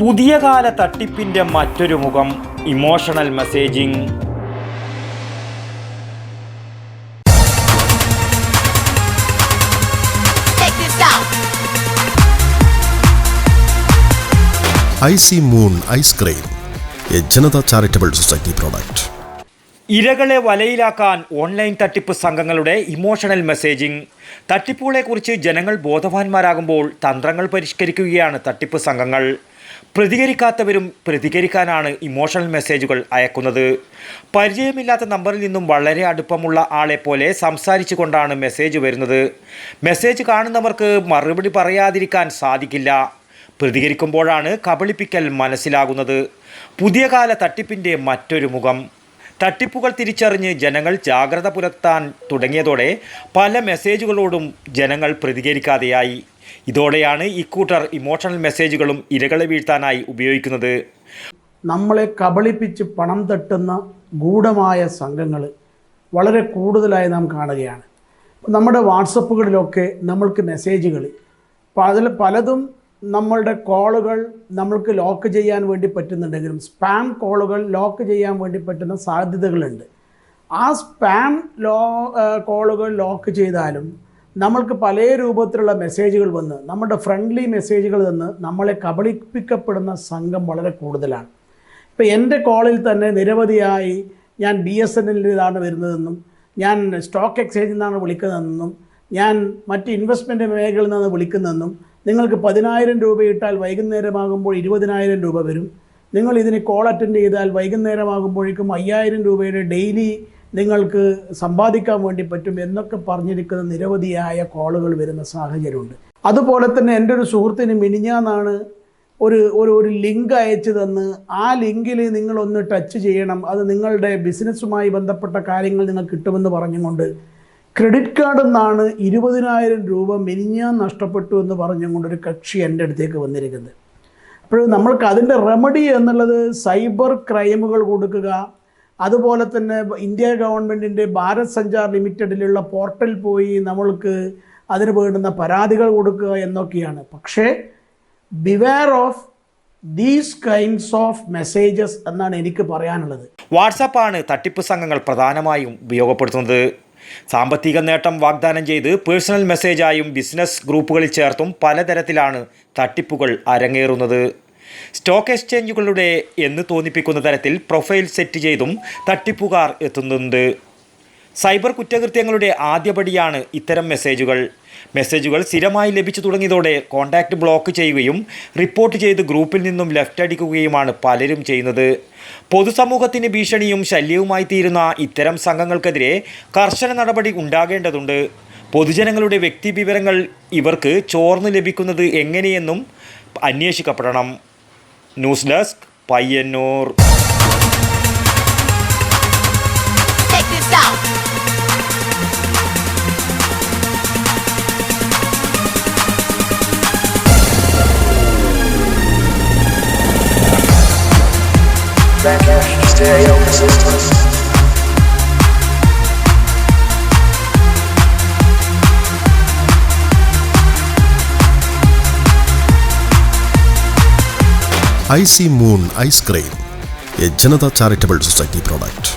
പുതിയ കാല തട്ടിപ്പിന്റെ മറ്റൊരു മുഖം emotional messaging I C moon ice cream A Janata charitable society product. ഇരകളെ വലയിലാക്കാൻ ഓൺലൈൻ തട്ടിപ്പ് സംഘങ്ങളുടെ ഇമോഷണൽ മെസ്സേജിംഗ് തട്ടിപ്പുകളെക്കുറിച്ച് ജനങ്ങൾ ബോധവാന്മാരാകുമ്പോൾ തന്ത്രങ്ങൾ പരിഷ്കരിക്കുകയാണ് തട്ടിപ്പ് സംഘങ്ങൾ. പ്രതികരിക്കാത്തവരും പ്രതികരിക്കാനാണ് ഇമോഷണൽ മെസ്സേജുകൾ അയക്കുന്നത്. പരിചയമില്ലാത്ത നമ്പറിൽ നിന്നും വളരെ അടുപ്പമുള്ള ആളെ പോലെ സംസാരിച്ചു കൊണ്ടാണ് മെസ്സേജ് വരുന്നത്. മെസ്സേജ് കാണുന്നവർക്ക് മറുപടി പറയാതിരിക്കാൻ സാധിക്കില്ല. പ്രതികരിക്കുമ്പോഴാണ് കബളിപ്പിക്കൽ മനസ്സിലാകുന്നത്. പുതിയ കാല തട്ടിപ്പിന്റെ മറ്റൊരു മുഖം. തട്ടിപ്പുകൾ തിരിച്ചറിഞ്ഞ് ജനങ്ങൾ ജാഗ്രത പുലർത്താൻ തുടങ്ങിയതോടെ പല മെസ്സേജുകളോടും ജനങ്ങൾ പ്രതികരിക്കാതെയായി. ഇതോടെയാണ് ഇക്കൂട്ടർ ഇമോഷണൽ മെസ്സേജുകളും ഇരകളെ വീഴ്ത്താനായി ഉപയോഗിക്കുന്നത്. നമ്മളെ കബളിപ്പിച്ച് പണം തട്ടുന്ന ഗൂഢമായ സംഘങ്ങൾ വളരെ കൂടുതലായി നാം കാണുകയാണ്. നമ്മുടെ വാട്സപ്പുകളിലൊക്കെ നമ്മൾക്ക് മെസ്സേജുകൾ അതിൽ പലതും നമ്മളുടെ കോളുകൾ നമ്മൾക്ക് ലോക്ക് ചെയ്യാൻ വേണ്ടി പറ്റുന്നുണ്ടെങ്കിലും സ്പാം കോളുകൾ ലോക്ക് ചെയ്യാൻ വേണ്ടി പറ്റുന്ന സാധ്യതകളുണ്ട്. ആ സ്പാം ലോ കോളുകൾ ലോക്ക് ചെയ്താലും നമ്മൾക്ക് പല രൂപത്തിലുള്ള മെസ്സേജുകൾ വന്ന് നമ്മുടെ ഫ്രണ്ട്ലി മെസ്സേജുകൾ തന്ന് നമ്മളെ കബളിപ്പിക്കപ്പെടുന്ന സംഘം വളരെ കൂടുതലാണ്. ഇപ്പോൾ എന്റെ കോളിൽ തന്നെ നിരവധിയായി ഞാൻ ബി എസ് എൻ എല്ലിലാണ് വരുന്നതെന്നും ഞാൻ സ്റ്റോക്ക് എക്സ്ചേഞ്ചിൽ നിന്നാണ് വിളിക്കുന്നതെന്നും ഞാൻ മറ്റ് ഇൻവെസ്റ്റ്മെന്റ് മേഖലയിൽ നിന്നാണ് വിളിക്കുന്നതെന്നും നിങ്ങൾക്ക് പതിനായിരം രൂപ ഇട്ടാൽ വൈകുന്നേരമാകുമ്പോൾ ഇരുപതിനായിരം രൂപ വരും. നിങ്ങൾ ഇതിന് കോൾ അറ്റൻഡ് ചെയ്താൽ വൈകുന്നേരമാകുമ്പോഴേക്കും അയ്യായിരം രൂപയുടെ ഡെയിലി നിങ്ങൾക്ക് സമ്പാദിക്കാൻ വേണ്ടി പറ്റും എന്നൊക്കെ പറഞ്ഞിരിക്കുന്ന നിരവധിയായ കോളുകൾ വരുന്ന സാഹചര്യമുണ്ട്. അതുപോലെ തന്നെ എന്റെ ഒരു സുഹൃത്തിന് മിനിഞ്ഞാന്നാണ് ഒരു ഒരു ഒരു ലിങ്ക് അയച്ചു തന്ന്. ആ ലിങ്കിൽ നിങ്ങളൊന്ന് ടച്ച് ചെയ്യണം. അത് നിങ്ങളുടെ ബിസിനസ്സുമായി ബന്ധപ്പെട്ട കാര്യങ്ങൾ നിങ്ങൾക്ക് കിട്ടുമെന്ന് പറഞ്ഞുകൊണ്ട് ക്രെഡിറ്റ് കാർഡിൽ നിന്നാണ് ഇരുപതിനായിരം രൂപ മിനിഞ്ഞാൻ നഷ്ടപ്പെട്ടു എന്ന് പറഞ്ഞുകൊണ്ടൊരു കക്ഷി എന്റെ അടുത്തേക്ക് വന്നിരിക്കുന്നത്. അപ്പോൾ നമ്മൾക്ക് അതിന്റെ റെമഡി എന്നുള്ളത് സൈബർ ക്രൈമുകൾ കൊടുക്കുക. അതുപോലെ തന്നെ ഇന്ത്യ ഗവൺമെന്റിന്റെ ഭാരത് സഞ്ചാർ ലിമിറ്റഡിലുള്ള പോർട്ടൽ പോയി നമ്മൾക്ക് അതിന് വേണ്ടുന്ന പരാതികൾ കൊടുക്കുക എന്നൊക്കെയാണ്. പക്ഷേ beware of these kinds of messages എന്നാണ് എനിക്ക് പറയാനുള്ളത്. വാട്സാപ്പാണ് തട്ടിപ്പ് സംഘങ്ങൾ പ്രധാനമായും ഉപയോഗപ്പെടുത്തുന്നത്. സാമ്പത്തിക നേട്ടം വാഗ്ദാനം ചെയ്ത് പേഴ്സണൽ മെസ്സേജായും ബിസിനസ് ഗ്രൂപ്പുകളിൽ ചേർത്തും പലതരത്തിലാണ് തട്ടിപ്പുകൾ അരങ്ങേറുന്നത്. സ്റ്റോക്ക് എക്സ്ചേഞ്ചുകളുടെ എന്ന് തോന്നിപ്പിക്കുന്ന തരത്തിൽ പ്രൊഫൈൽ സെറ്റ് ചെയ്തും തട്ടിപ്പുകാർ എത്തുന്നുണ്ട്. സൈബർ കുറ്റകൃത്യങ്ങളുടെ ആദ്യപടിയാണ് ഇത്തരം മെസ്സേജുകൾ. മെസ്സേജുകൾ സ്ഥിരമായി ലഭിച്ചു തുടങ്ങിയതോടെ കോൺടാക്റ്റ് ബ്ലോക്ക് ചെയ്യുകയും റിപ്പോർട്ട് ചെയ്ത് ഗ്രൂപ്പിൽ നിന്നും ലെഫ്റ്റ് അടിക്കുകയുമാണ് പലരും ചെയ്യുന്നത്. പൊതുസമൂഹത്തിന് ഭീഷണിയും ശല്യവുമായി തീരുന്ന ഇത്തരം സംഘങ്ങൾക്കെതിരെ കർശന നടപടി ഉണ്ടാകേണ്ടതുണ്ട്. പൊതുജനങ്ങളുടെ വ്യക്തിവിവരങ്ങൾ ഇവർക്ക് ചോർന്ന് ലഭിക്കുന്നത് എങ്ങനെയെന്നും അന്വേഷിക്കപ്പെടണം. News desk Payyanur. Stereo resistance. IC moon ice cream A Janata charitable society product